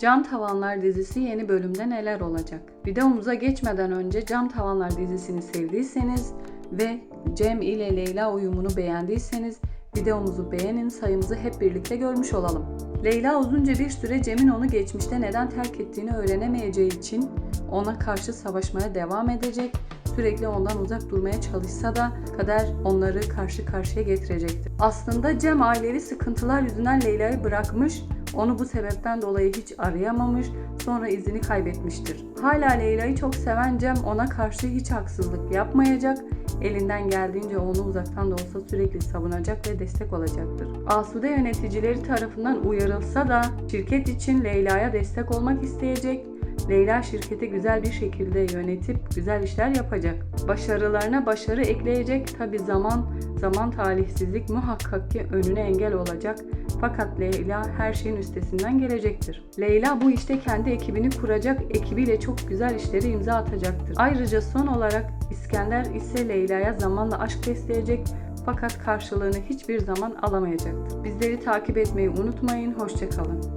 Cam Tavanlar dizisi yeni bölümde neler olacak? Videomuza geçmeden önce Cam Tavanlar dizisini sevdiyseniz ve Cem ile Leyla uyumunu beğendiyseniz videomuzu beğenin sayımızı hep birlikte görmüş olalım. Leyla uzunca bir süre Cem'in onu geçmişte neden terk ettiğini öğrenemeyeceği için ona karşı savaşmaya devam edecek. Sürekli ondan uzak durmaya çalışsa da kader onları karşı karşıya getirecektir. Aslında Cem ailevi sıkıntılar yüzünden Leyla'yı bırakmış, onu bu sebepten dolayı hiç arayamamış, sonra izini kaybetmiştir. Hala Leyla'yı çok seven Cem ona karşı hiç haksızlık yapmayacak, elinden geldiğince onu uzaktan da olsa sürekli savunacak ve destek olacaktır. Asude yöneticileri tarafından uyarılsa da şirket için Leyla'ya destek olmak isteyecek Leyla şirketi güzel bir şekilde yönetip güzel işler yapacak. Başarılarına başarı ekleyecek. Tabi zaman zaman talihsizlik muhakkak ki önüne engel olacak. Fakat Leyla her şeyin üstesinden gelecektir. Leyla bu işte kendi ekibini kuracak, ekibiyle çok güzel işleri imza atacaktır. Ayrıca son olarak İskender ise Leyla'ya zamanla aşk besleyecek fakat karşılığını hiçbir zaman alamayacaktır. Bizleri takip etmeyi unutmayın, hoşçakalın.